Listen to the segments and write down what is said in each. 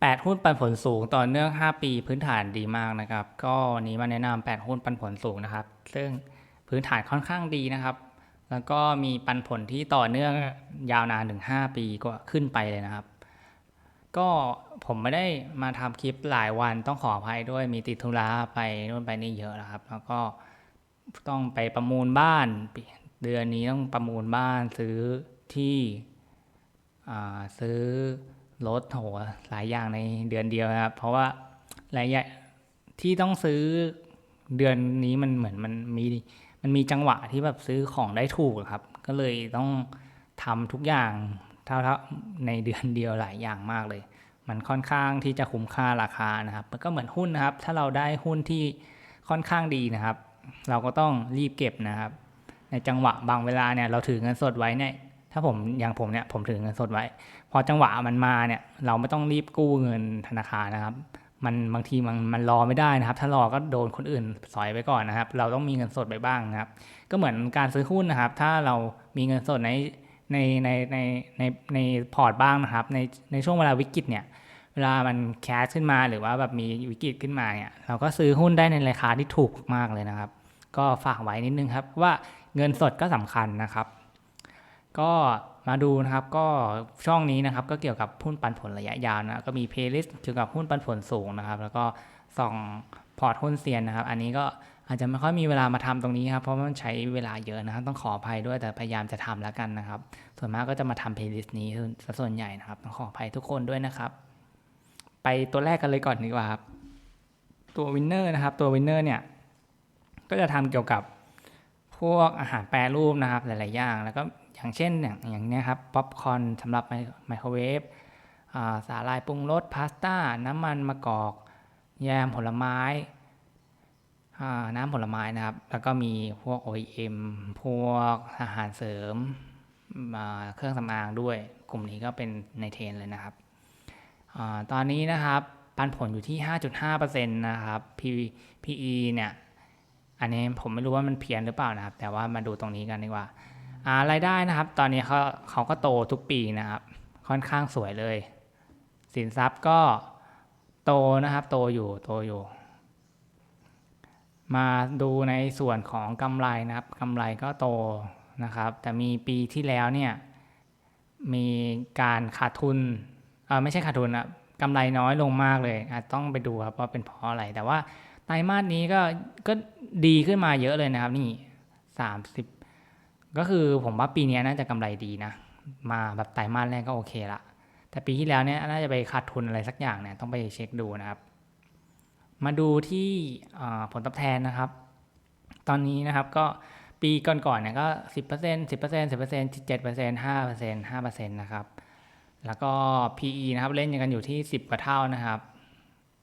8 หุ้นปันผลสูงต่อเนื่อง 5 ปีพื้นฐานดีมากนะครับ ก็วันนี้มาแนะนำ8 หุ้นปันผลสูงนะครับ ซึ่งพื้นฐานค่อนข้างดีนะครับ แล้วก็มีปันผลที่ต่อเนื่องยาวนานถึง5ปีก็ขึ้นไปเลยนะครับ ก็ผมไม่ได้มาทำคลิปหลายวันต้องขออภัยด้วยมีติดธุระไปนู่นไปนี่เยอะนะครับ แล้วก็ต้องไปประมูลบ้าน เดือนนี้ต้องประมูลบ้านซื้อที่ซื้อ รถโหหลายอย่างในเดือนเดียวนะครับ เพราะว่าหลายอย่างที่ต้องซื้อเดือนนี้มันเหมือนมันมีมันมีจังหวะที่แบบซื้อของได้ถูกครับ ก็เลยต้องทำทุกอย่างเท่าๆในเดือนเดียวหลายอย่างมากเลย มันค่อนข้างที่จะคุ้มค่าราคานะครับมันก็เหมือนหุ้นนะครับ ถ้าเราได้หุ้นที่ค่อนข้างดีนะครับ เราก็ต้องรีบเก็บนะครับ ในจังหวะบางเวลาเนี่ยเราถือเงินสดไว้เนี่ยาผมอย่างผมเนี่ยผมถือเงินสดไว้ พอจังหวะมันมาเนี่ยเราไม่ต้องรีบกู้เงินธนาคารนะครับ มันบางทีมันมันรอไม่ได้นะครับ ถ้ารอก็โดนคนอื่นสอยไปก่อนนะครับ เราต้องมีเงินสดไปบ้างนะครับ ก็เหมือนการซื้อหุ้นนะครับ ถ้าเรามีเงินสดในในในในในในพอร์ตบ้างนะครับ ในในช่วงเวลาวิกฤตเนี่ยเวลามันแคสขึ้นมาหรือว่าแบบมีวิกฤตขึ้นมาเนี่ยเราก็ซื้อหุ้นได้ในราคาที่ถูกมากเลยนะครับ ก็ฝากไว้นิดนึงครับว่าเงินสดก็สำคัญนะครับ ก็มาดูนะครับก็ช่องนี้นะครับก็เกี่ยวกับหุ้นปันผลระยะยาวนะก็มีเพลย์ลิสต์เกี่ยวกับหุ้นปันผลสูงนะครับ แล้วก็ส่องพอร์ตหุ้นเซียนนะครับ อันนี้ก็อาจจะไม่ค่อยมีเวลามาทำตรงนี้ครับเพราะมันใช้เวลาเยอะนะครับต้องขออภัยด้วยแต่พยายามจะทำแล้วกันนะครับ ส่วนมากก็จะมาทำเพลย์ลิสต์นี้ซะส่วนใหญ่นะครับ ต้องขออภัยทุกคนด้วยนะครับ ไปตัวแรกกันเลยก่อนดีกว่าครับตัววินเนอร์นะครับตัววินเนอร์เนี่ยก็จะทำเกี่ยวกับพวกอาหารแปรรูปนะครับหลาย ๆ อย่าง แล้วก็ อย่างเช่นอย่างอย่างนี้ครับป๊อปคอร์นสำหรับไมโครเวฟอ่าสาลายปรุงรสพาสต้า น้ำมันมะกอก แยมผลไม้น้ำผลไม้นะครับ แล้วก็มีพวก OEM พวกอาหารเสริม เครื่องสำอางด้วย กลุ่มนี้ก็เป็นในเทรนเลยนะครับอตอนนี้นะครับ ปันผลอยู่ที่ 5.5%นะครับ PE เนี่ย อันนี้ผมไม่รู้ว่ามันเพี้ยนหรือเปล่านะครับ แต่ว่ามาดูตรงนี้กันดีกว่า รายได้นะครับ ตอนนี้เขาเขาก็โตทุกปีนะครับ ค่อนข้างสวยเลย สินทรัพย์ก็โตนะครับ โตอยู่โตอยู่ มาดูในส่วนของกำไรนะครับกำไรก็โตนะครับ แต่มีปีที่แล้วเนี่ยมีการขาดทุนเออไม่ใช่ขาดทุนอะกำไรน้อยลงมากเลยอาจต้องไปดูครับว่าเป็นเพราะอะไร แต่ว่าไตรมาสนี้ก็ก็ดีขึ้นมาเยอะเลยนะครับนี่สามสิบ ก็คือผมว่าปีนี้น่าจะกำไรดีนะ มาแบบไตรมาสแรกก็โอเคละแต่ปีที่แล้วเนี่ยน่าจะไปขาดทุนอะไรสักอย่างเนี่ยต้องไปเช็คดูนะครับ มาดูที่ผลตอบแทนนะครับ ตอนนี้นะครับก็ปีก่อนๆเนี่ยก็สิบเปอร์เซ็นต์สิบเปอร์เซ็นต์สิบเปอร์เซ็นต์เจ็ดเปอร์เซ็นต์ห้าเปอร์เซ็นต์ห้าเปอร์เซ็นต์นะครับ แล้วก็ PE นะครับเล่นกันอยู่ที่ 10 กว่าเท่านะครับ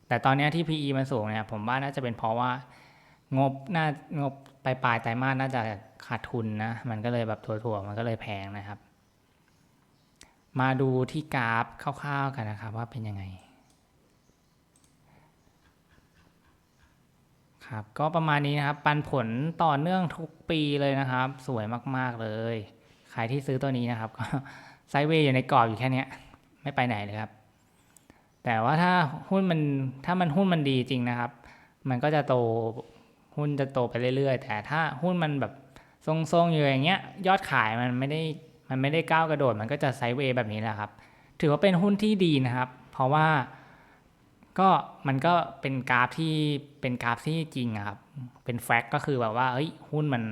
แต่ตอนนี้ที่ PE มันสูงเนี่ยผมว่าน่าจะเป็นเพราะว่างบน่างบปลายปลายไตรมาสน่าจะ ขาดทุนนะ มันก็เลยแบบถั่วๆ มันก็เลยแพงนะครับ มาดูที่กราฟคร่าวๆกันนะครับ ว่าเป็นยังไง ครับ ก็ประมาณนี้นะครับ ปันผลต่อเนื่องทุกปีเลยนะครับ สวยมากๆเลย ใครที่ซื้อตัวนี้นะครับ ก็ไซด์เวย์อยู่ในกรอบอยู่แค่นี้ไม่ไปไหนเลยครับ แต่ว่าถ้าหุ้นมันถ้ามันหุ้นมันดีจริงนะครับ มันก็จะโตหุ้นจะโตไปเรื่อยๆ แต่ถ้าหุ้นมันแบบ ทรงๆอยู่อย่างเงี้ยยอดขายมันไม่ได้มันไม่ได้ก้าวกระโดด มันก็จะไซด์เวย์แบบนี้แหละครับ ถือว่าเป็นหุ้นที่ดีนะครับ เพราะว่าก็มันก็เป็นกราฟที่เป็นกราฟที่จริงครับ เป็นแฟกต์ก็คือแบบว่าเฮ้ยหุ้นมัน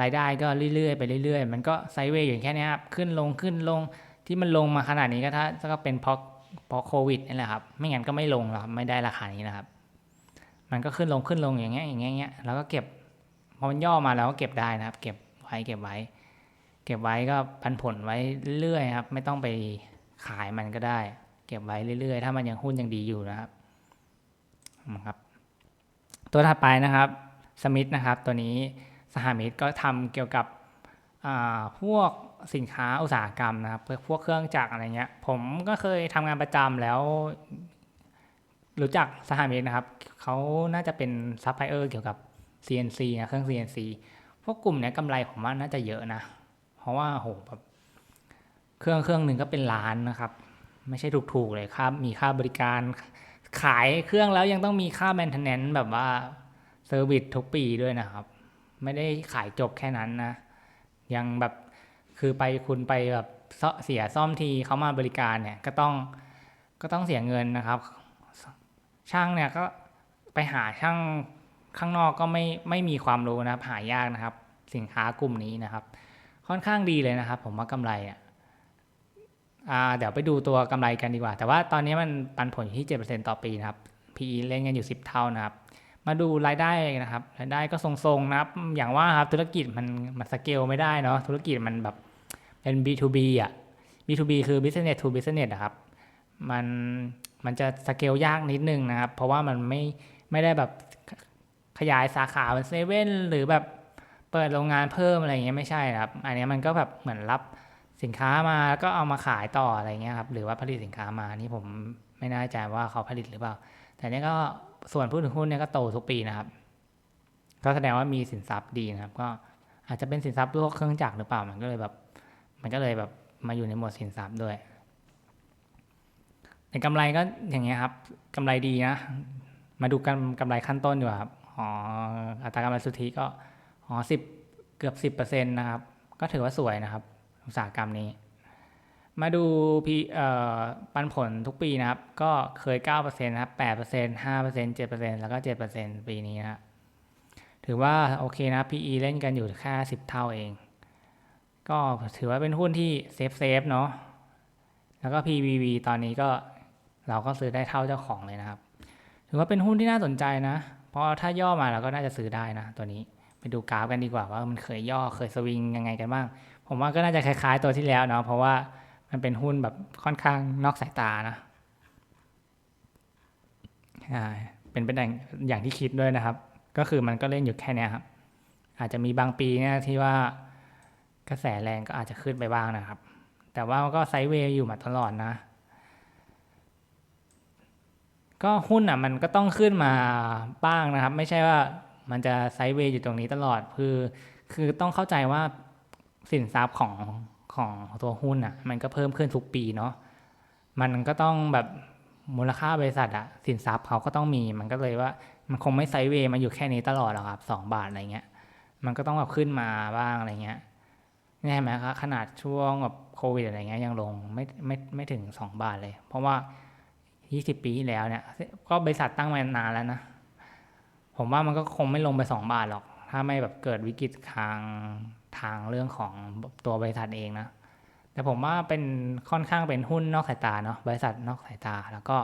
รายได้ก็เรื่อยๆไปเรื่อยๆ มันก็ไซด์เวย์อย่างแค่นี้ครับ ขึ้นลงขึ้นลงที่มันลงมาขนาดนี้ก็ถ้าก็เป็นเพราะเพราะโควิดนี่แหละครับ ไม่งั้นก็ไม่ลงหรอกไม่ได้ราคานี้นะครับ มันก็ขึ้นลงขึ้นลงอย่างเงี้ยอย่างเงี้ยอย่างเงี้ยแล้วก็เก็บ พอมันย่อมาแล้วก็เก็บได้นะครับ เก็บไว้เก็บไว้ เก็บไว้ก็พันผลไว้เรื่อยครับ ไม่ต้องไปขายมันก็ได้ เก็บไว้เรื่อยๆ ถ้ามันยังหุ้นยังดีอยู่นะครับนะครับ ตัวถัดไปนะครับสมิธนะครับ ตัวนี้สหมิตรก็ทำเกี่ยวกับพวกสินค้าอุตสาหกรรมนะครับพวกเครื่องจักรอะไรเงี้ย ผมก็เคยทำงานประจำแล้ว รู้จักสหมิตรนะครับเขาน่าจะเป็นซัพพลายเออร์เกี่ยวกับ CNC นะเครื่อง CNC พวกกลุ่มเนี้ยกำไรผมว่าน่าจะเยอะนะ เพราะว่าโหแบบเครื่องเครื่องหนึ่งก็เป็นล้านนะครับ ไม่ใช่ถูกๆเลยค่ามีค่าบริการขายเครื่องแล้วยังต้องมีค่าแมนเทนแนนแบบว่าเซอร์วิสทุกปีด้วยนะครับ ไม่ได้ขายจบแค่นั้นนะ ยังแบบคือไปคุณไปแบบเสียซ่อมทีเขามาบริการเนี่ยก็ต้องก็ต้องเสียเงินนะครับ ช่างเนี่ยก็ไปหาช่าง ข้างนอกก็ไม่ไม่มีความรู้นะครับหายากนะครับ สินค้ากลุ่มนี้นะครับ ค่อนข้างดีเลยนะครับ ผมว่ากำไรอะอ่าเดี๋ยวไปดูตัวกำไรกันดีกว่า แต่ว่าตอนนี้มันปันผลอยู่ที่ 7%ต่อปีนะครับ PE เล่นกันอยู่ 10 เท่านะครับ มาดูรายได้นะครับ รายได้ก็ทรงๆนะครับ อย่างว่าครับธุรกิจมันมันสเกลไม่ได้เนาะ ธุรกิจมันแบบเป็น B2B อะ B2B คือ business to business อะครับ มันมันจะสเกลยากนิดนึงนะครับ เพราะว่ามันไม่ไม่ได้แบบ ขยายสาขาเป็นเซเว่นหรือแบบเปิดโรงงานเพิ่มอะไรเงี้ยไม่ใช่ครับ อันนี้มันก็แบบเหมือนรับสินค้ามาแล้วก็เอามาขายต่ออะไรเงี้ยครับหรือว่าผลิตสินค้ามานี่ผมไม่แน่ใจว่าเขาผลิตหรือเปล่า แต่เนี้ก็ส่วนผู้ถือหุ้นเนี่ยก็โตทุกปีนะครับ ก็แสดงว่ามีสินทรัพย์ดีนะครับ ก็อาจจะเป็นสินทรัพย์พวกเครื่องจักรหรือเปล่ามันก็เลยแบบ มันก็เลยแบบมาอยู่ในหมวดสินทรัพย์ด้วยในกำไรก็อย่างเงี้ยครับกำไรดีนะ มาดูกันกำไรขั้นต้นดีกว่าครับ อ๋ออัตรากำไรสุทธิก็อ๋อสิบเกือบสิบเปอร์เซ็นต์นะครับ ก็ถือว่าสวยนะครับ อุตสาหกรรมนี้ มาดูพีเอ่อปันผลทุกปีนะครับ ก็เคย9%นะครับ8% 5% 7%แล้วก็7%ปีนี้นะถือว่าโอเคนะ PE เล่นกันอยู่แค่10เท่าเอง ก็ถือว่าเป็นหุ้นที่เซฟเซฟเนาะแล้วก็ PVV ตอนนี้ก็เราก็ซื้อได้เท่าเจ้าของเลยนะครับ ถือว่าเป็นหุ้นที่น่าสนใจนะ เพราะถ้าย่อมาเราก็น่าจะซื้อได้นะตัวนี้ไปดูกราฟกันดีกว่าว่ามันเคยย่อเคยสวิงยังไงกันบ้าง ผมว่าก็น่าจะคล้ายๆตัวที่แล้วเนาะเพราะว่ามันเป็นหุ้นแบบค่อนข้างนอกสายตานะเป็นเป็นอย่างที่คิดด้วยนะครับ ก็คือมันก็เล่นอยู่แค่นี้ครับ อาจจะมีบางปีเนี่ยที่ว่ากระแสแรงก็อาจจะขึ้นไปบ้างนะครับ แต่ว่าก็ไซด์เวย์อยู่มาตลอดนะ ก็หุ้นอะมันก็ต้องขึ้นมาบ้างนะครับ ไม่ใช่ว่ามันจะไซด์เวย์อยู่ตรงนี้ตลอด คือคือต้องเข้าใจว่าสินทรัพย์ของของตัวหุ้นอะ มันก็เพิ่มขึ้นทุกปีเนาะมันก็ต้องแบบมูลค่าบริษัทอะสินทรัพย์เขาก็ต้องมี มันก็เลยว่ามันคงไม่ไซด์เวย์มาอยู่แค่นี้ตลอดหรอกครับสองบาทอะไรเงี้ย มันก็ต้องแบบขึ้นมาบ้างอะไรเงี้ยนี่เห็นไหมครับขนาดช่วงแบบโควิดอะไรเงี้ยยังลงไม่ไม่ไม่ถึงสองบาทเลย เพราะว่า ยี่สิบปีที่แล้วเนี่ย ก็บริษัทตั้งมานานแล้วนะ ผมว่ามันก็คงไม่ลงไปสองบาทหรอก ถ้าไม่แบบเกิดวิกฤตทางทางเรื่องของตัวบริษัทเองนะ แต่ผมว่าเป็นค่อนข้างเป็นหุ้นนอกสายตาเนาะ บริษัทนอกสายตา แล้วก็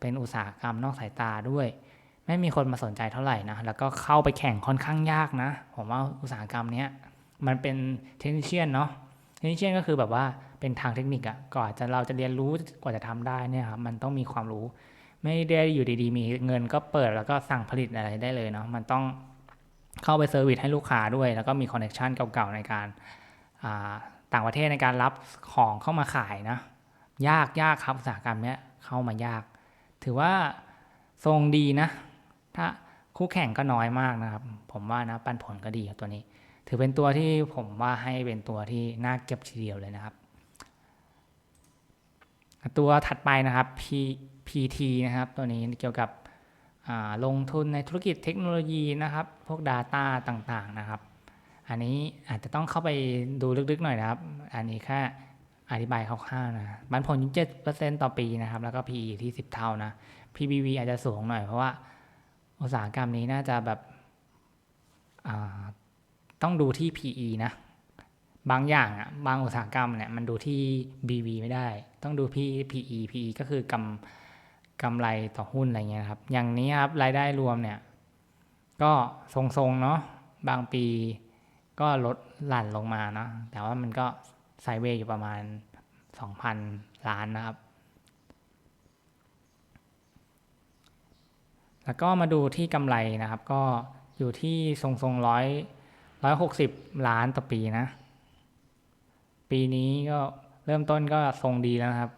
เป็นอุตสาหกรรมนอกสายตาด้วย ไม่มีคนมาสนใจเท่าไหร่นะ แล้วก็เข้าไปแข่งค่อนข้างยากนะ ผมว่าอุตสาหกรรมเนี้ยมันเป็นเทคนิคเชียนเนาะ เทคนิคเชียนก็คือแบบว่า เป็นทางเทคนิคอะก่อนจะเราจะเรียนรู้กว่าจะทำได้เนี่ยครับมันต้องมีความรู้ ไม่ได้อยู่ดีๆ มีเงินก็เปิดแล้วก็สั่งผลิตอะไรได้เลยเนาะมันต้องเข้าไปเซอร์วิสให้ลูกค้าด้วย แล้วก็มีคอนเนคชันเก่าๆในการต่างประเทศในการรับของเข้ามาขายนะ ยากยากครับอุตสาหกรรมเนี้ยเข้ามายาก ถือว่าทรงดีนะ ถ้าคู่แข่งก็น้อยมากนะครับ ผมว่านะปันผลก็ดีครับตัวนี้ ถือเป็นตัวที่ผมว่าให้เป็นตัวที่น่าเก็บทีเดียวเลยนะครับ ตัวถัดไปนะครับ P PT นะครับ ตัวนี้เกี่ยวกับลงทุนในธุรกิจเทคโนโลยีนะครับ พวก Data ต่างๆนะครับ อันนี้อาจจะต้องเข้าไปดูลึกๆหน่อยนะครับ อันนี้แค่อธิบายคร่าวๆนะบันผล7%ต่อปีนะครับ แล้วก็ PE ที่ 10 เท่านะ PBV อาจจะสูงหน่อย เพราะว่าอุตสาหกรรมนี้น่าจะแบบต้องดูที่ PE นะ บางอย่างอะ บางอุตสาหกรรมเนี่ยมันดูที่ BV ไม่ได้ ต้องดูที่ PE PE ก็คือกำกำไรต่อหุ้นอะไรเงี้ยครับ อย่างนี้ครับรายได้รวมเนี่ย ก็ทรงๆเนาะบางปีก็ลดหลั่นลงมาเนาะแต่ว่ามันก็ไซเวย์อยู่ประมาณ 2,000 ล้านนะครับ แล้วก็มาดูที่กำไรนะครับ ก็อยู่ที่ทรงๆร้อยร้อยหกสิบล้านต่อปีนะ ปีนี้ก็ เริ่มต้นก็ทรงดีแล้วนะครับ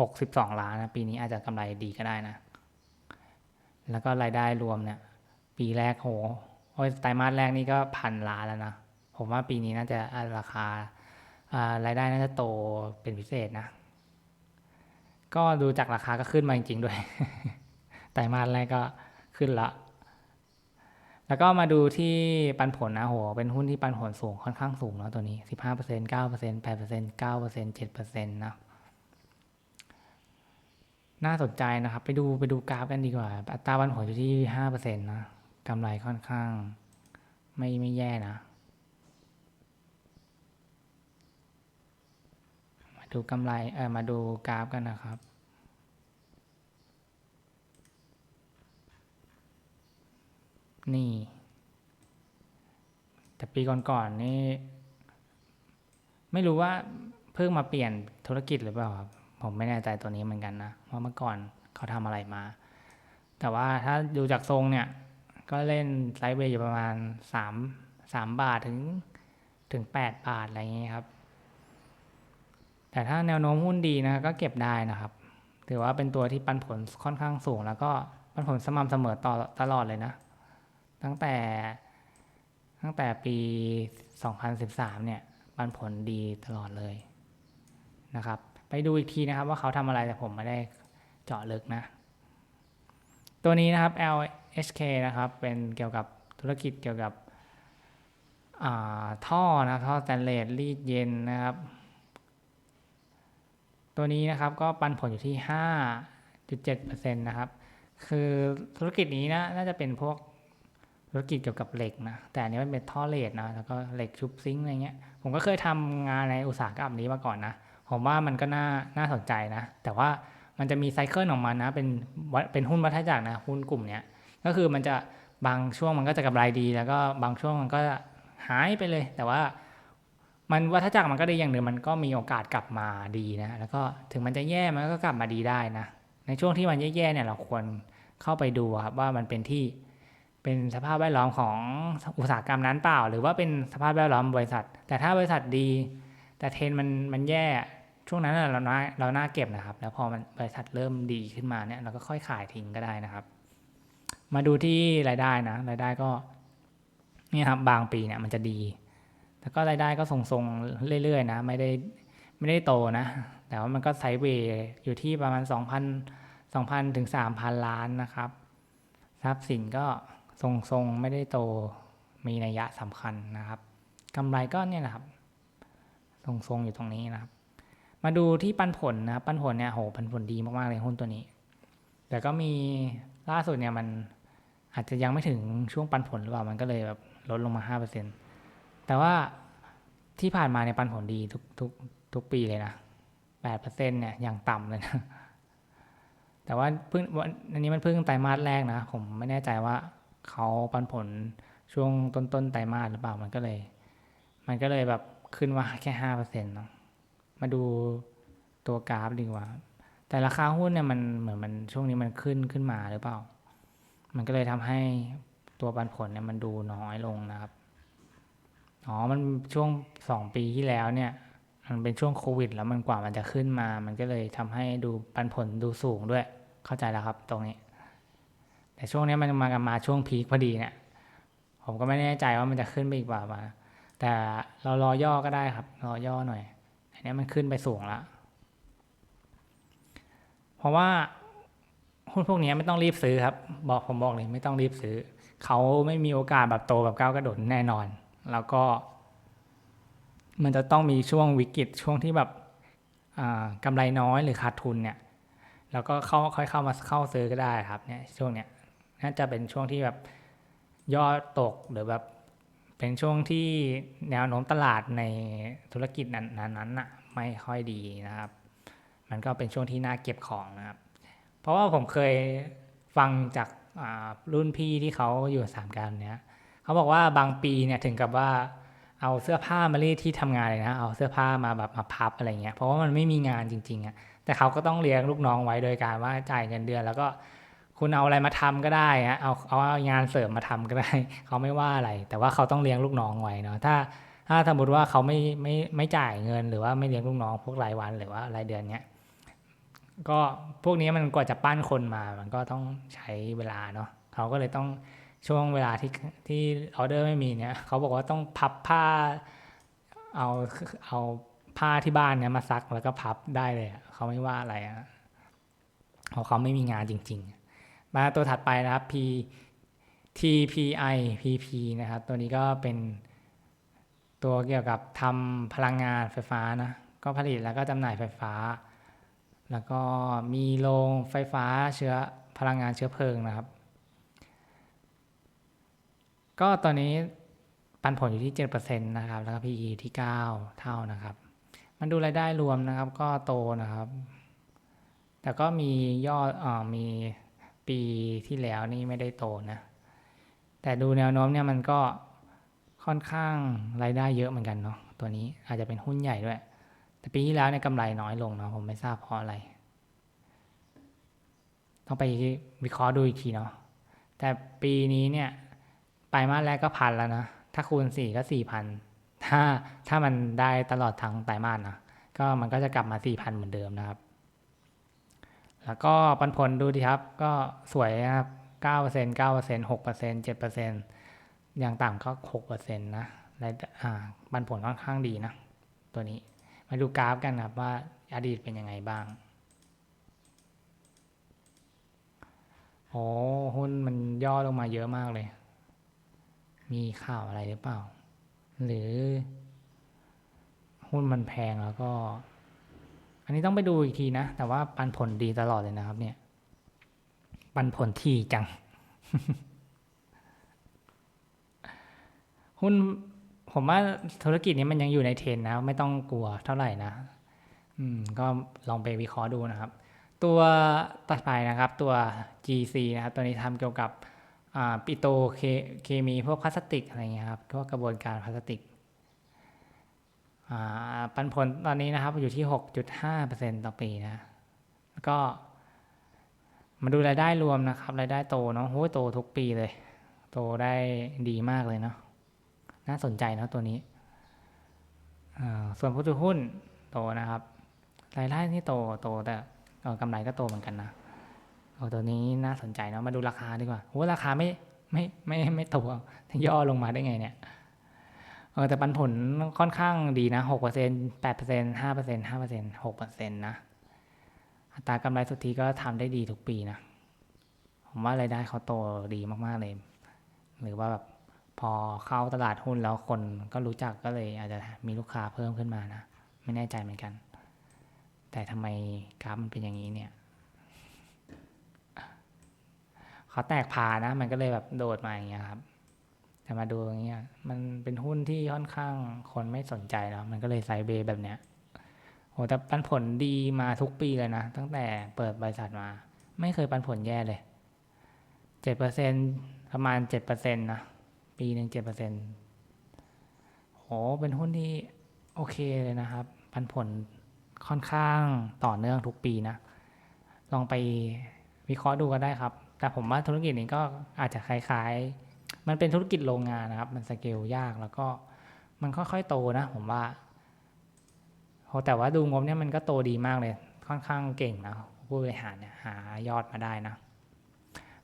หกสิบสองล้านนะปีนี้อาจจะกำไรดีก็ได้นะ แล้วก็รายได้รวมเนี่ย ปีแรกโหโอ้ยไตรมาสแรกนี่ก็พันล้านแล้วนะ ผมว่าปีนี้น่าจะราคารายได้น่าจะโตเป็นพิเศษนะ ก็ดูจากราคาก็ขึ้นมาจริงๆด้วย ไตรมาสแรกก็ขึ้นละ แล้วก็มาดูที่ปันผลนะโห เป็นหุ้นที่ปันผลสูงค่อนข้างสูงเนาะตัวนี้สิบห้าเปอร์เซ็นต์เก้าเปอร์เซ็นต์แปดเปอร์เซ็นต์เก้าเปอร์เซ็นต์เจ็ดเปอร์เซ็นต์นะน่าสนใจนะครับ ไปดูไปดูกราฟกันดีกว่า อัตราปันผลอยู่ที่ห้าเปอร์เซ็นต์นะกำไรค่อนข้าง ไม่ไม่แย่นะ มาดูกำไรเออมาดูกราฟกันนะครับ นี่ แต่ปีก่อนๆนี่ ไม่รู้ว่าเพิ่งมาเปลี่ยนธุรกิจหรือเปล่าครับผมไม่แน่ใจตัวนี้เหมือนกันนะว่าเมื่อก่อนเขาทำอะไรมา แต่ว่าถ้าดูจากทรงเนี่ย ก็เล่นไซด์เวย์อยู่ประมาณสามสามบาทถึงถึงแปดบาทอะไรอย่างเงี้ยครับ แต่ถ้าแนวโน้มหุ้นดีนะก็เก็บได้นะครับ ถือว่าเป็นตัวที่ปันผลค่อนข้างสูง แล้วก็ปันผลสม่ำเสมอต่อตลอดเลยนะ ตั้งแต่ตั้งแต่ปี 2013 เนี่ยปันผลดีตลอดเลยนะครับ ไปดูอีกทีนะครับว่าเขาทำอะไรแต่ผมไม่ได้เจาะลึกนะ ตัวนี้นะครับ LHK นะครับ เป็นเกี่ยวกับธุรกิจเกี่ยวกับท่อนะท่อสแตนเลสรีดเย็นนะครับ ตัวนี้นะครับก็ปันผลอยู่ที่ 5.7%นะครับ คือธุรกิจนี้นะน่าจะเป็นพวก ธุรกิจเกี่ยวกับเหล็กนะแต่อันนี้มันเป็นท่อเลสนะแล้วก็เหล็กชุบซิงค์อะไรเงี้ยผมก็เคยทำงานในอุตสาหกรรมนี้มาก่อนนะผมว่ามันก็น่าน่าสนใจนะ แต่ว่ามันจะมีไซเคิลของมันนะเป็นเป็นหุ้นวัฏจักรนะหุ้นกลุ่มเนี้ยก็คือมันจะบางช่วงมันก็จะกำไรดี แล้วก็บางช่วงมันก็หายไปเลย แต่ว่ามันวัฏจักรมันก็ไดีอย่างหนึ่งมันก็มีโอกาสกลับมาดีนะ แล้วก็ถึงมันจะแย่มันก็กลับมาดีได้นะ ในช่วงที่มันแย่ๆเนี่ยเราควรเข้าไปดูครับว่ามันเป็นที่ เป็นสภาพแวดล้อมของอุตสาหกรรมนั้นเปล่า หรือว่าเป็นสภาพแวดล้อมบริษัท แต่ถ้าบริษัทดี แต่เทรนมันมันแย่ช่วงนั้นเราน่าเราน่าเก็บนะครับ แล้วพอมันบริษัทเริ่มดีขึ้นมาเนี่ยเราก็ค่อยขายทิ้งก็ได้นะครับ มาดูที่รายได้นะรายได้ก็นี่ครับบางปีเนี่ยมันจะดี แล้วก็รายได้ก็ทรงๆเรื่อยๆนะ ไม่ได้ไม่ได้โตนะ แต่ว่ามันก็ไซด์เวย์อยู่ที่ประมาณ 2,000 2,000ถึง3,000 ล้านนะครับทรัพย์สินก็ ทรงๆไม่ได้โตมีนัยยะสำคัญนะครับกำไรก็เนี่ยนะครับทรงๆอยู่ตรงนี้นะครับ มาดูที่ปันผลนะครับ ปันผลเนี่ยโหปันผลดีมากๆเลยหุ้นตัวนี้ แต่ก็มีล่าสุดเนี่ยมันอาจจะยังไม่ถึงช่วงปันผลหรือเปล่ามันก็เลยแบบลดลงมา 5%แต่ว่าที่ผ่านมาเนี่ยปันผลดีทุกทุกทุกปีเลยนะ8%เนี่ยอย่างต่ำเลยนะแต่ว่าเพิ่งอันนี้มันเพิ่งไตรมาสแรกนะ ผมไม่แน่ใจว่า เขาปันผลช่วงต้นๆไตรมาสหรือเปล่ามันก็เลย มันก็เลยแบบขึ้นมาแค่ห้าเปอร์เซ็นต์เนาะมาดูตัวกราฟดีกว่า แต่ราคาหุ้นเนี่ยมันเหมือนมันช่วงนี้มันขึ้นขึ้นมาหรือเปล่า มันก็เลยทำให้ตัวปันผลเนี่ยมันดูน้อยลงนะครับอ๋อมันช่วงสองปีที่แล้วเนี่ย มันเป็นช่วงโควิด แล้วมันกว่ามันจะขึ้นมา มันก็เลยทำให้ดูปันผลดูสูงด้วย เข้าใจแล้วครับตรงนี้ แต่ช่วงนี้มันมากันมาช่วงพีคพอดีเนี่ย ผมก็ไม่แน่ใจว่ามันจะขึ้นไปอีกเปล่ามา แต่เรารอย่อก็ได้ครับ รอย่อหน่อย อันนี้มันขึ้นไปสูงแล้วเพราะว่าหุ้นพวกนี้ไม่ต้องรีบซื้อครับ บอกผมบอกเลยไม่ต้องรีบซื้อ เขาไม่มีโอกาสแบบโตแบบก้าวกระโดดแน่นอน แล้วก็ มันจะต้องมีช่วงวิกฤตช่วงที่แบบกำไรน้อยหรือขาดทุนเนี่ย แล้วก็เข้าค่อยเข้ามาเข้าซื้อก็ได้ครับเนี่ยช่วงเนี้ย น่าจะเป็นช่วงที่แบบย่อตกหรือแบบเป็นช่วงที่แนวโน้มตลาดในธุรกิจนั้นนั้นน่ะไม่ค่อยดีนะครับ มันก็เป็นช่วงที่น่าเก็บของนะครับ เพราะว่าผมเคยฟังจากรุ่นพี่ที่เขาอยู่สามการเนี้ยเขาบอกว่าบางปีเนี่ยถึงกับว่าเอาเสื้อผ้ามารีดที่ทำงานเลยนะ เอาเสื้อผ้ามาแบบมาพับอะไรเงี้ย เพราะว่ามันไม่มีงานจริงๆอะ แต่เขาก็ต้องเลี้ยงลูกน้องไว้โดยการว่าจ่ายเงินเดือน แล้วก็ คุณเอาอะไรมาทำก็ได้ฮะเอาเอางานเสริมมาทำก็ได้ เขาไม่ว่าอะไร แต่ว่าเขาต้องเลี้ยงลูกน้องไว้เนาะถ้าถ้าสมมติว่าเขาไม่ไม่ไม่จ่ายเงิน หรือว่าไม่เลี้ยงลูกน้องพวกรายวันหรือว่ารายเดือนเนี้ยก็พวกนี้มันกว่าจะปั้นคนมา มันก็ต้องใช้เวลาเนาะเขาก็เลยต้องช่วงเวลาที่ที่ออเดอร์ไม่มีเนี่ยเขาบอกว่าต้องพับผ้าเอาเอาผ้าที่บ้านเนี่ยมาซักแล้วก็พับได้เลยเขาไม่ว่าอะไรอะเพราะเขาไม่มีงานจริง ๆ มาตัวถัดไปนะครับ P TPI PP นะครับ ตัวนี้ก็เป็นตัวเกี่ยวกับทำพลังงานไฟฟ้านะ ก็ผลิตแล้วก็จำหน่ายไฟฟ้า แล้วก็มีโรงไฟฟ้าเชื้อพลังงานเชื้อเพลิงนะครับ ก็ตอนนี้ปันผลอยู่ที่ 7%นะครับ แล้วก็ PE ที่ 9 เท่านะครับ มันดูรายได้รวมนะครับ ก็โตนะครับ แต่ก็มียอดอ่ามี ปีที่แล้วนี่ไม่ได้โตนะ แต่ดูแนวโน้มเนี่ยมันก็ค่อนข้างรายได้เยอะเหมือนกันเนาะตัวนี้อาจจะเป็นหุ้นใหญ่ด้วย แต่ปีที่แล้วเนี่ยกำไรน้อยลงเนาะผมไม่ทราบเพราะอะไร ต้องไปวิเคราะห์ดูอีกทีเนาะแต่ปีนี้เนี่ยไตรมาสแรกก็พันแล้วนะถ้าคูณสี่ก็สี่พันถ้าถ้ามันได้ตลอดทั้งไตรมาสนะก็มันก็จะกลับมาสี่พันเหมือนเดิมนะครับ แล้วก็ปันผลดูดีครับ ก็สวยนะครับเก้าเปอร์เซ็นเก้าเปอร์เซ็นหกเปอร์เซ็นเจ็ดเปอร์เซ็นอย่างต่ำก็หกเปอร์เซ็นต์นะอ่าปันผลค่อนข้างดีนะ ตัวนี้ มาดูกราฟกันครับว่าอดีตเป็นยังไงบ้าง โอ้หุ้นมันย่อลงมาเยอะมากเลย มีข่าวอะไรหรือเปล่า หรือ หุ้นมันแพงแล้วก็ อันนี้ต้องไปดูอีกทีนะ แต่ว่าปันผลดีตลอดเลยนะครับ เนี่ย ปันผลที่จัง หุ้นผมว่าธุรกิจนี้มันยังอยู่ในเทรนนะ ไม่ต้องกลัวเท่าไหร่นะ อืม ก็ลองไปวิเคราะห์ดูนะครับ ตัวตัดไปนะครับ ตัว GC นะครับ ตัวนี้ทำเกี่ยวกับอ่าปิโตเคเคมีพวกพลาสติกอะไรเงี้ยครับพวกกระบวนการพลาสติก ปันผลตอนนี้นะครับอยู่ที่ 6.5%ต่อปีนะ แล้วก็มาดูรายได้รวมนะครับ รายได้โตเนาะโอ้ยโตทุกปีเลย โตได้ดีมากเลยเนาะน่าสนใจเนาะตัวนี้ ส่วนผู้ถือหุ้นโตนะครับ รายได้นี่โตโตแต่กำไรก็โตเหมือนกันนะเอาตัวนี้น่าสนใจเนาะมาดูราคาดีกว่าโอ้ราคาไม่ไม่ไม่ไม่โตย่อลงมาได้ไงเนี่ย เออแต่ปันผลค่อนข้างดีนะหกเปอร์เซ็นแปดเปอร์เซ็นห้าเปอร์เซ็นห้าเปอร์เซ็นหกเปอร์เซ็นนะ อัตรากำไรสุทธิก็ทำได้ดีทุกปีนะ ผมว่ารายได้เขาโตดีมากๆเลย หรือว่าแบบพอเข้าตลาดหุ้นแล้วคนก็รู้จักก็เลยอาจจะมีลูกค้าเพิ่มขึ้นมานะ ไม่แน่ใจเหมือนกัน แต่ทำไมกราฟมันเป็นอย่างนี้เนี่ยเขาแตกพานะ มันก็เลยแบบโดดมาอย่างเงี้ยครับ แต่มาดูอย่างเงี้ยมันเป็นหุ้นที่ค่อนข้างคนไม่สนใจแล้วมันก็เลยไซเบย์แบบเนี้ยโหแต่ปันผลดีมาทุกปีเลยนะ ตั้งแต่เปิดบริษัทมา ไม่เคยปันผลแย่เลยเจ็ดเปอร์เซ็นประมาณเจ็ดเปอร์เซ็นนะปีหนึ่งเจ็ดเปอร์เซ็นโหเป็นหุ้นที่โอเคเลยนะครับ ปันผลค่อนข้างต่อเนื่องทุกปีนะ ลองไปวิเคราะห์ดูก็ได้ครับ แต่ผมว่าธุรกิจนี้ก็อาจจะคล้ายๆ มันเป็นธุรกิจโรงงานนะครับ มันสเกลยากแล้วก็มันค่อยๆโตนะผมว่าแต่ว่าดูงบเนี่ยมันก็โตดีมากเลย ค่อนข้างเก่งนะผู้บริหารเนี่ยหายอดมาได้นะ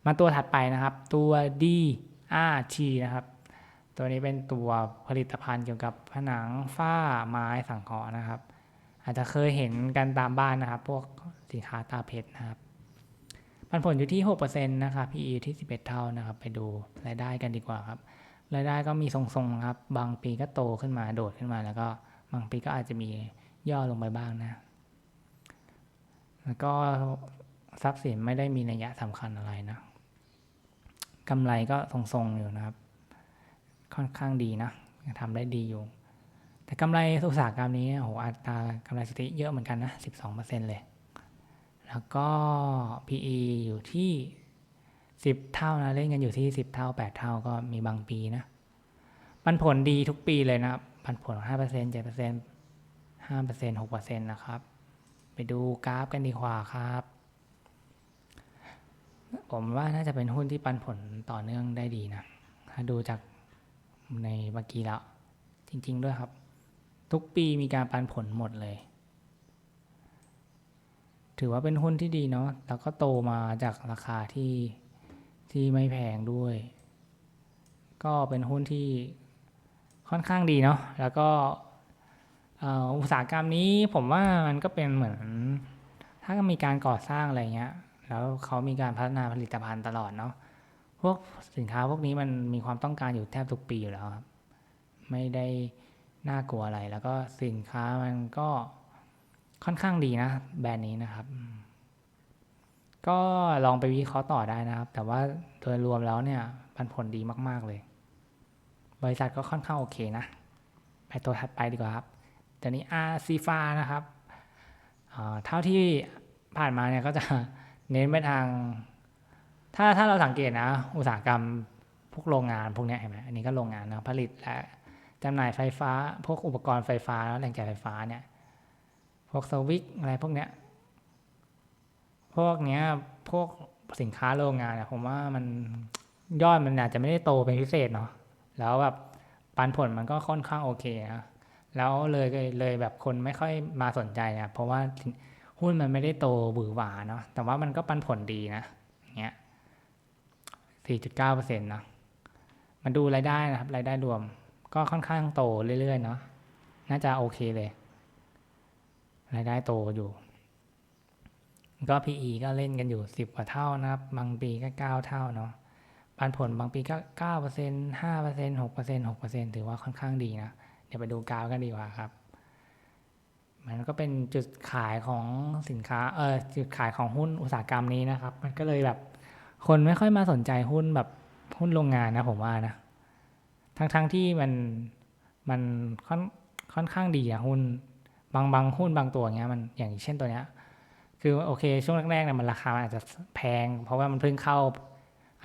มาตัวถัดไปนะครับ ตัว DRT นะครับ ตัวนี้เป็นตัวผลิตภัณฑ์เกี่ยวกับผนังฝ้าไม้สังเคราะห์นะครับ อาจจะเคยเห็นกันตามบ้านนะครับ พวกสินค้าตาเพชรนะครับ ปันผลอยู่ที่6%นะครับ PE ที่ 11 เท่านะครับ ไปดูรายได้กันดีกว่าครับ รายได้ก็มีทรงๆครับ บางปีก็โตขึ้นมาโดดขึ้นมา แล้วก็บางปีก็อาจจะมีย่อลงไปบ้างนะ แล้วก็ทรัพย์สินไม่ได้มีนัยยะสำคัญอะไรนะกำไรก็ทรงๆอยู่นะครับ ค่อนข้างดีนะทำได้ดีอยู่ แต่กำไรอุตสาหกรรมนี้โอ้โหอัตรากำไรสุทธิเยอะเหมือนกันนะ 12%เลย แล้วก็ PE อยู่ที่ 10 เท่านะ เล่นกันอยู่ที่ 10 เท่า 8 เท่าก็มีบางปีนะปันผลดีทุกปีเลยนะครับปันผล 5% 7% 5% 6%นะครับ ไปดูกราฟกันดีกว่าครับ ผมว่าน่าจะเป็นหุ้นที่ปันผลต่อเนื่องได้ดีนะ ถ้าดูจากในเมื่อกี้แล้ว จริง ๆ ด้วยครับ ทุกปีมีการปันผลหมดเลย ถือว่าเป็นหุ้นที่ดีเนาะแล้วก็โตมาจากราคาที่ที่ไม่แพงด้วย ก็เป็นหุ้นที่ค่อนข้างดีเนาะแล้วก็อุตสาหกรรมนี้ผมว่ามันก็เป็นเหมือน ถ้ามีการก่อสร้างอะไรเงี้ย แล้วเขามีการพัฒนาผลิตภัณฑ์ตลอดเนาะพวกสินค้าพวกนี้มันมีความต้องการอยู่แทบทุกปีอยู่แล้วครับ ไม่ได้น่ากลัวอะไร แล้วก็สินค้ามันก็ ค่อนข้างดีนะ แบรนด์นี้นะครับ ก็ลองไปวิเคราะห์ต่อได้นะครับ แต่ว่าโดยรวมแล้วเนี่ยปันผลดีมากๆเลย บริษัทก็ค่อนข้างโอเคนะ ไปตัวถัดไปดีกว่าครับตัวนี้อาซีฟานะครับเท่าที่ผ่านมาเนี่ยก็จะเน้นไปทาง ถ้าถ้าเราสังเกตนะ อุตสาหกรรมพวกโรงงานพวกเนี้ยเห็นไหมอันนี้ก็โรงงานนะผลิตและจำหน่ายไฟฟ้า พวกอุปกรณ์ไฟฟ้าแล้วแหล่งจ่ายไฟฟ้าเนี่ย พวกสวิตช์อะไรพวกเนี้ย พวกเนี้ย พวกสินค้าโรงงานเนี่ยผมว่ามันยอดมันอาจจะไม่ได้โตเป็นพิเศษเนาะ แล้วแบบปันผลมันก็ค่อนข้างโอเคนะ แล้วเลยเลยแบบคนไม่ค่อยมาสนใจนะเพราะว่าหุ้นมันไม่ได้โตหวือหวาเนาะ แต่ว่ามันก็ปันผลดีนะเงี้ยสี่จุดเก้าเปอร์เซ็นต์นะมันดูรายได้นะครับ รายได้รวม ก็ค่อนข้างโตเรื่อยๆเนาะ น่าจะโอเคเลย รายได้โตอยู่ ก็ PE ก็เล่นกันอยู่สิบกว่าเท่านะครับ บางปีก็เก้าเท่าเนาะปันผลบางปีก็เก้าเปอร์เซ็นห้าเปอร์เซ็นหกเปอร์เซ็นหกเปอร์เซ็นถือว่าค่อนข้างดีนะ เดี๋ยวไปดูกราฟกันดีกว่าครับ มันก็เป็นจุดขายของสินค้า เออจุดขายของหุ้นอุตสาหกรรมนี้นะครับ มันก็เลยแบบ คนไม่ค่อยมาสนใจหุ้นแบบหุ้นโรงงานนะผมว่านะ ทั้งๆทที่มันมันค่อนค่อนข้างดีอะหุ้น บางบางหุ้นบางตัวเงี้ยมันอย่างเช่นตัวเนี้ยคือโอเคช่วงแรกๆเนี่ยมันราคาอาจจะแพง เพราะว่ามันเพิ่งเข้า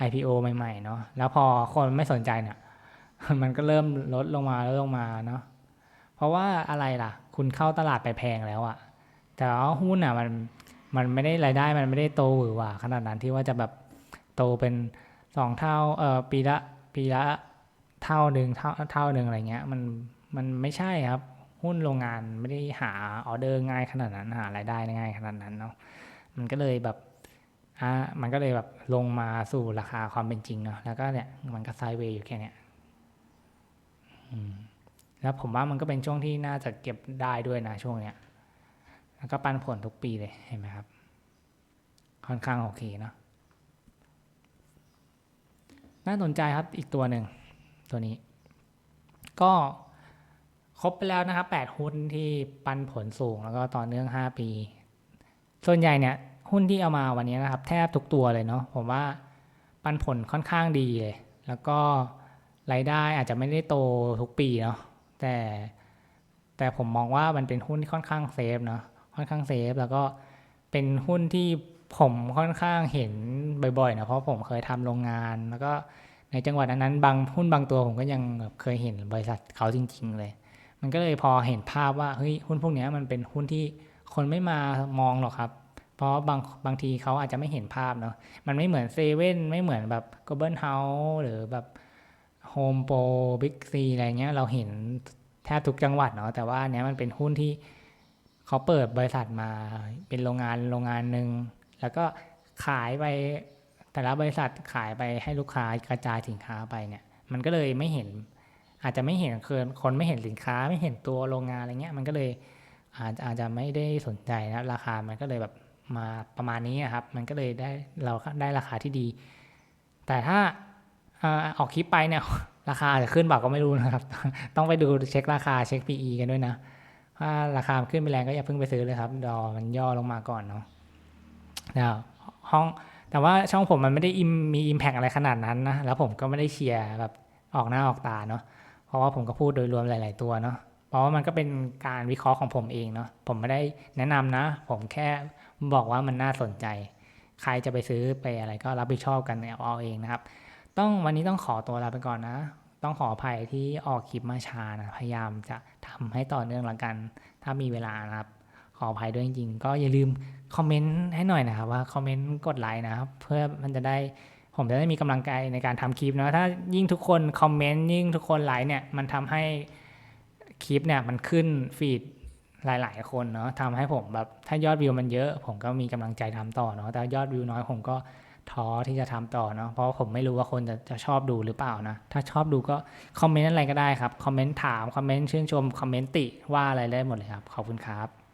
IPO ใหม่ๆเนาะแล้วพอคนไม่สนใจเนี่ยมันก็เริ่มลดลงมาลดลงมาเนาะเพราะว่าอะไรล่ะ คุณเข้าตลาดไปแพงแล้วอะแต่ว่าหุ้นอะมันมันไม่ได้รายได้มันไม่ได้โตหวือหวาขนาดนั้นที่ว่าจะแบบโตเป็นสองเท่าเออปีละปีละเท่าหนึ่งเท่าเท่าหนึ่งอะไรเงี้ยมันมันไม่ใช่ครับ หุ้นโรงงานไม่ได้หาออเดอร์ง่ายขนาดนั้นหารายได้ง่ายขนาดนั้นเนาะมันก็เลยแบบอ่ามันก็เลยแบบลงมาสู่ราคาความเป็นจริงเนาะแล้วก็เนี่ยมันก็ไซด์เวย์อยู่แค่เนี้ยแล้วผมว่ามันก็เป็นช่วงที่น่าจะเก็บได้ด้วยนะช่วงเนี้ยแล้วก็ปันผลทุกปีเลยเห็นไหมครับ ค่อนข้างโอเคเนาะน่าสนใจครับอีกตัวหนึ่งตัวนี้ ก็ บไปแล้วนะครับ 8 หุ้นที่ปันผลสูงแล้วก็ต่อเนื่อง 5 ปี ส่วนใหญ่เนี่ย หุ้นที่เอามาวันนี้นะครับ แทบทุกตัวเลยเนาะผมว่าปันผลค่อนข้างดีเลย แล้วก็รายได้อาจจะไม่ได้โตทุกปีเนาะแต่แต่ผมมองว่ามันเป็นหุ้นที่ค่อนข้างเซฟเนาะค่อนข้างเซฟแล้วก็เป็นหุ้นที่ผมค่อนข้างเห็นบ่อยๆนะเพราะผมเคยทำโรงงาน แล้วก็ในจังหวัดนั้นๆบางหุ้นบางตัวผมก็ยังเคยเห็นบริษัทเขาจริง ๆ เลย มันก็เลยพอเห็นภาพว่าเฮ้ยหุ้นพวกเนี้ยมันเป็นหุ้นที่คนไม่มามองหรอกครับ เพราะบางบางทีเขาอาจจะไม่เห็นภาพเนาะมันไม่เหมือนเซเว่นไม่เหมือนแบบ g l o b a l House หรือแบบ Home Pro Big C อะไรเงี้ยเราเห็นแทบทุกจังหวัดเนาะแต่ว่าเนี้ยมันเป็นหุ้นที่เขาเปิดบริษัทมาเป็นโรงงานโรงงานหนึ่งแล้วก็ขายไปแต่ละบริษัทขายไปให้ลูกค้ากระจายสินค้าไปเนี่ย มันก็เลยไม่เห็น อาจจะไม่เห็นคือคนไม่เห็นสินค้าไม่เห็นตัวโรงงานอะไรเงี้ยมันก็เลยอาจอาจจะไม่ได้สนใจนะราคามันก็เลยแบบมาประมาณนี้ครับ มันก็เลยได้เราได้ราคาที่ดี แต่ถ้าออกคลิปไปเนี่ยราคาจะขึ้นเปล่าก็ไม่รู้นะครับ ต้องไปดูเช็คราคาเช็ค PE กันด้วยนะถ้าราคาขึ้นไปแรงก็อย่าเพิ่งไปซื้อเลยครับดอมันย่อลงมาก่อนเนาะนะห้องแต่ว่าช่องผมมันไม่ได้มี Impact อะไรขนาดนั้นนะแล้วผมก็ไม่ได้เชียร์แบบออกหน้าออกตาเนาะ เพราะว่าผมก็พูดโดยรวมหลาย ๆ ตัวเนาะเพราะว่ามันก็เป็นการวิเคราะห์ของผมเองเนาะผมไม่ได้แนะนำนะ ผมแค่บอกว่ามันน่าสนใจ ใครจะไปซื้อไปอะไรก็รับผิดชอบกันเอาเองนะครับ ต้องวันนี้ต้องขอตัวลาไปก่อนนะ ต้องขออภัยที่ออกคลิปมาช้านะพยายามจะทำให้ต่อเนื่องละกัน ถ้ามีเวลานะครับ ขออภัยด้วยจริงๆก็อย่าลืมคอมเมนต์ให้หน่อยนะครับว่าคอมเมนต์กดไลค์นะครับ เพื่อมันจะได้ ผมจะได้มีกำลังใจในการทำคลิปนะถ้ายิ่งทุกคนคอมเมนต์ยิ่งทุกคนไลค์เนี่ยมันทำให้คลิปเนี่ยมันขึ้นฟีดหลาย ๆ คนเนาะทำให้ผมแบบถ้ายอดวิวมันเยอะ ผมก็มีกำลังใจทำต่อเนาะแต่ยอดวิวน้อยผมก็ท้อที่จะทำต่อเนาะเพราะผมไม่รู้ว่าคนจะจะชอบดูหรือเปล่านะถ้าชอบดูก็คอมเมนต์อะไรก็ได้ครับคอมเมนต์ถามคอมเมนต์ชื่นชมคอมเมนต์ติว่าอะไรได้หมดเลยครับขอบคุณครับ